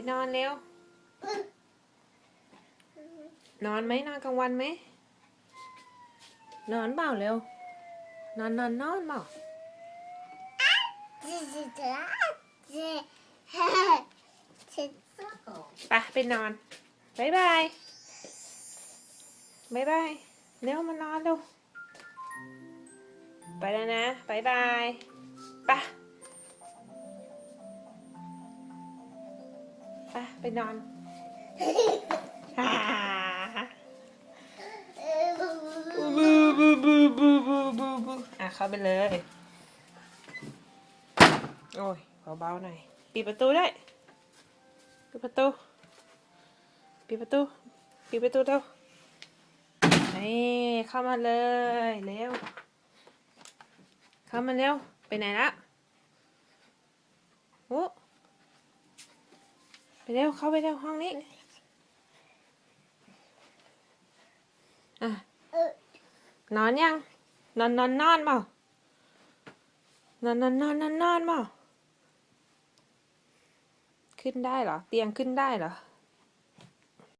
ไปนอนเร็ว นอนไหมนอนกลางวันไหม นอนเปล่าเร็ว นอนนอนนอนเปล่าไปไปนอนบายบายบายบายเร็วมานอนเร็วไปแล้วนะบายบายไะ ไปไปนอนบูบูบูบูบูบูบูอะเข้าไปเลย โอ้ยเบาๆหน่อย ปิดประตูได้ ปิดประตู ปิดประตู ปิดประตูเร็วนี่เข้ามาเลยเร็ว เข้ามาเร็ว ไปไหนละโอ้ เร็วเข้าไปเร็วห้องนี้ อะ นอนยัง นอนนอนนอนเปล่านอนนอนนอนนอนนอนเปล่าขึ้นได้เหรอ เตียงขึ้นได้เหรอ